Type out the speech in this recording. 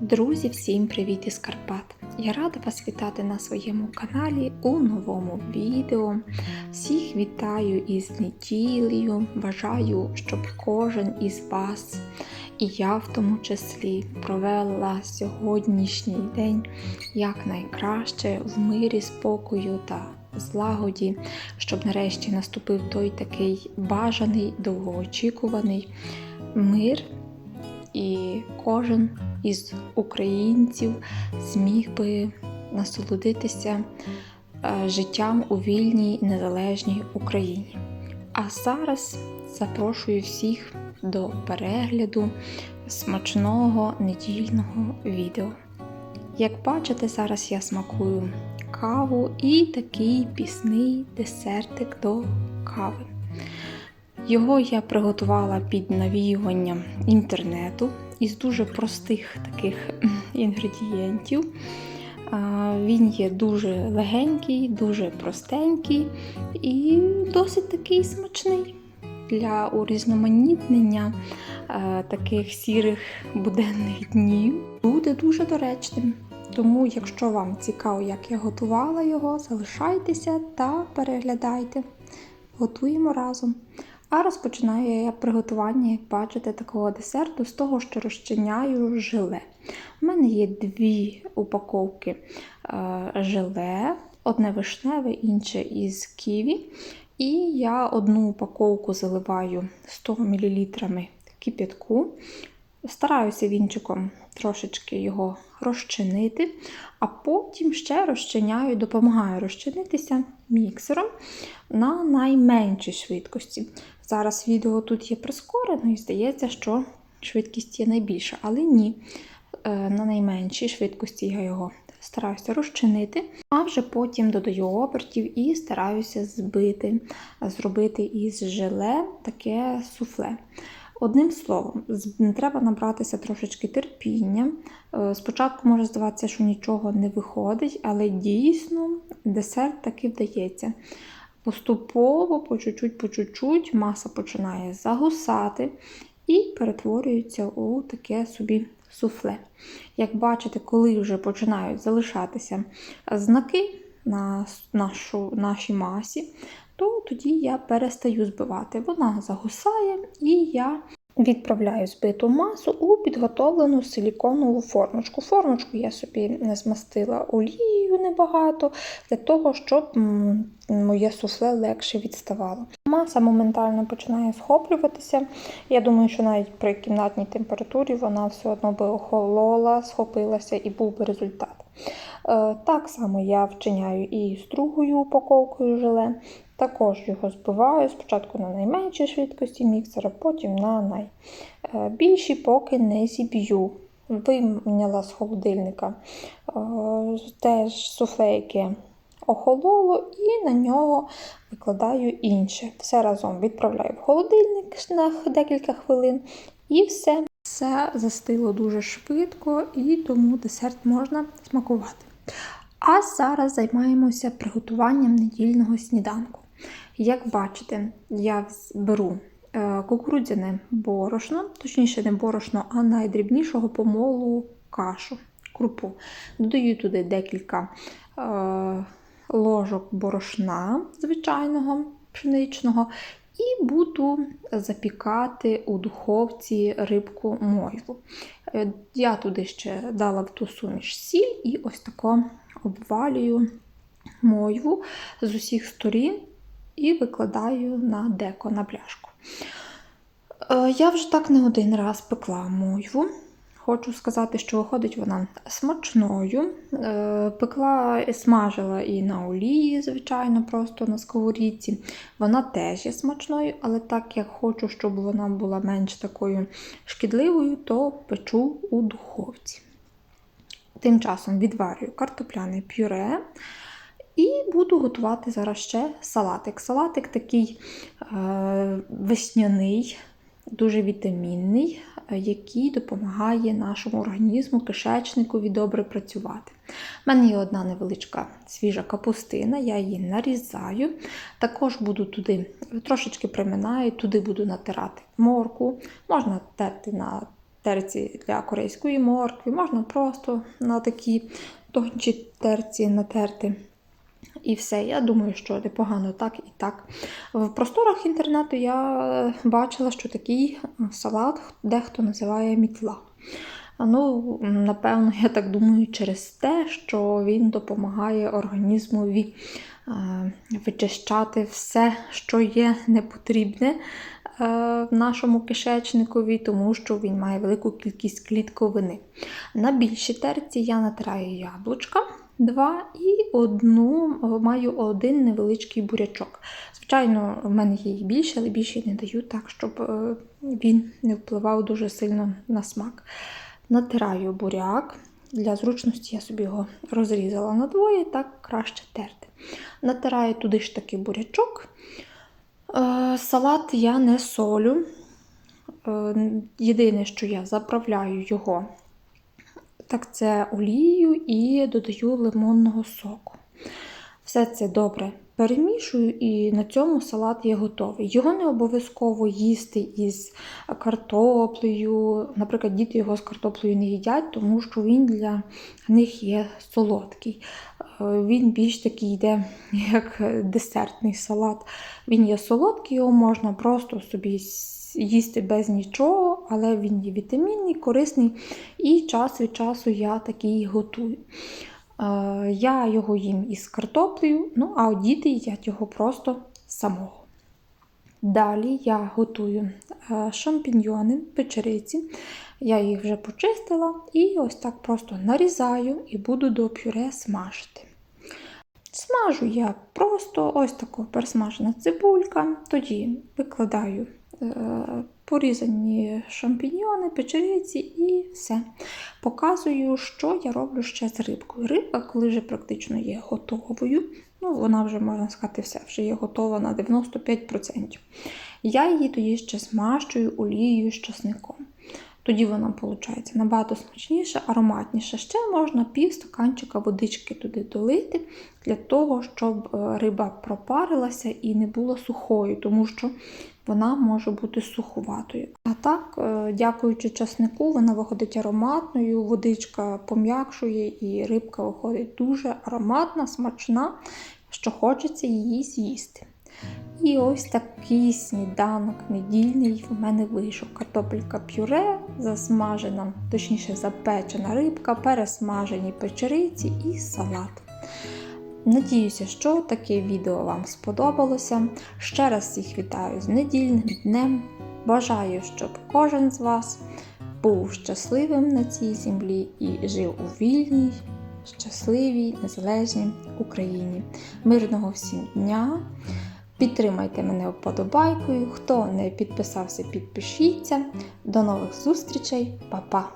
Друзі, всім привіт із Карпат! Я рада вас вітати на своєму каналі у новому відео. Всіх вітаю із неділею. Бажаю, щоб кожен із вас, і я в тому числі, провела сьогоднішній день якнайкраще в мирі, спокою та злагоді, щоб нарешті наступив той такий бажаний, довгоочікуваний мир. І кожен із українців зміг би насолодитися е, життям у вільній незалежній Україні. А зараз запрошую всіх до перегляду смачного недільного відео. Як бачите, зараз я смакую каву і такий пісний десертик до кави. Його я приготувала під навіюванням інтернету із дуже простих таких інгредієнтів. Він є дуже легенький, дуже простенький і досить такий смачний для урізноманітнення таких сірих буденних днів. Буде дуже доречним. Тому, якщо вам цікаво, як я готувала його, залишайтеся та переглядайте. Готуємо разом. А розпочинаю я приготування, як бачите, такого десерту з того, що розчиняю желе. У мене є дві упаковки е, желе, одне вишневе, інше із ківі. І я одну упаковку заливаю 100 мл кип'ятку. Стараюся вінчиком трошечки його розчинити, а потім ще розчиняю, допомагаю розчинитися міксером на найменшій швидкості. Зараз відео тут є прискорено і здається, що швидкість є найбільша, але ні. Е, на найменшій швидкості я його стараюся розчинити, а вже потім додаю обертів і стараюся збити, зробити із желе таке суфле. Одним словом, треба набратися трошечки терпіння. Е, спочатку може здаватися, що нічого не виходить, але дійсно десерт таки вдається. Поступово, по чуть-чуть, по чуть-чуть, маса починає загусати і перетворюється у таке собі суфле. Як бачите, коли вже починають залишатися знаки на нашу, нашій масі, то тоді я перестаю збивати. Вона загусає, і я відправляю збиту масу у підготовлену силіконову формочку. Формочку я собі змастила олією небагато, для того, щоб моє суфле легше відставало. Маса моментально починає схоплюватися. Я думаю, що навіть при кімнатній температурі вона все одно би охолола, схопилася і був би результат. Е, так само я вчиняю і з другою упаковкою желе. Також його збиваю спочатку на найменшій швидкості міксера, потім на найбільшій, поки не зіб'ю. Виміняла з холодильника е, теж суфле, яке охололо, і на нього викладаю інше. Все разом відправляю в холодильник на декілька хвилин, і все. Все застило дуже швидко, і тому десерт можна смакувати. А зараз займаємося приготуванням недільного сніданку. Як бачите, я беру е, кукурудзяне борошно, точніше, не борошно, а найдрібнішого помолу кашу, крупу. Додаю туди декілька е, ложок борошна звичайного пшеничного. І буду запікати у духовці рибку мойву. Е, я туди ще дала в ту суміш сіль і ось тако обвалюю мойву з усіх сторін і викладаю на деко на пляшку. Е, я вже так не один раз пекла мойву. Хочу сказати, що виходить вона смачною. Е, пекла смажила і на олії, звичайно, просто на сковорідці. Вона теж є смачною, але так як хочу, щоб вона була менш такою шкідливою, то печу у духовці. Тим часом відварюю картопляне пюре. І буду готувати зараз ще салатик. Салатик такий е, весняний, дуже вітамінний, е, який допомагає нашому організму, кишечникові добре працювати. У мене є одна невеличка свіжа капустина, я її нарізаю. Також буду туди трошечки приминаю, туди буду натирати морку, можна терти на терці для корейської моркви, можна просто на такі тончі терці натерти. І все, я думаю, що непогано так і так. В просторах інтернету я е, бачила, що такий салат дехто називає мітла. Ну, напевно, я так думаю, через те, що він допомагає організмові е, вичищати все, що є непотрібне е, в нашому кишечникові, тому що він має велику кількість клітковини. На більшій терці я натираю яблучка. Два і одну маю один невеличкий бурячок. Звичайно, в мене є і більше, але більше не даю так, щоб е, він не впливав дуже сильно на смак. Натираю буряк. Для зручності я собі його розрізала на двоє, так краще терти. Натираю туди ж таки бурячок. Е, Салат я не солю. Е, Єдине, що я заправляю його, так це олією і додаю лимонного соку. Все це добре перемішую, і на цьому салат є готовий. Його не обов'язково їсти із картоплею. Наприклад, діти його з картоплею не їдять, тому що він для них є солодкий. Е, Він більш такий йде, як десертний салат. Він є солодкий, його можна просто собі їсти без нічого, але він є вітамінний, корисний, і час від часу я такий готую. Е, Я його їм із картоплею, ну а діти їдять його просто самого. Далі я готую е, шампіньйони, печериці. Я їх вже почистила і ось так просто нарізаю і буду до пюре смажити. Смажу я просто ось тако пересмажена цибулька, тоді викладаю порізані шампіньйони, печериці і все. Показую, що я роблю ще з рибкою. Рибка, коли вже практично є готовою, ну вона вже, можна сказати, все, вже є готова на 95%. Я її тоді ще смащую олією з часником. Тоді вона виходить набагато смачніше, ароматніше. Ще можна пів стаканчика водички туди долити, для того, щоб е, риба пропарилася і не була сухою, тому що вона може бути суховатою. А так, е, дякуючи часнику, вона виходить ароматною, водичка пом'якшує і рибка виходить дуже ароматна, смачна, що хочеться її з'їсти. І ось такий сніданок недільний в мене вийшов. Картопелька пюре, засмажена, точніше запечена рибка, пересмажені печериці і салат. Надіюся, що таке відео вам сподобалося. Ще раз всіх вітаю з недільним днем. Бажаю, щоб кожен з вас був щасливим на цій землі і жив у вільній, щасливій, незалежній Україні. Мирного всім дня! Підтримайте мене вподобайкою. Хто не підписався, підпишіться. До нових зустрічей, Па-па!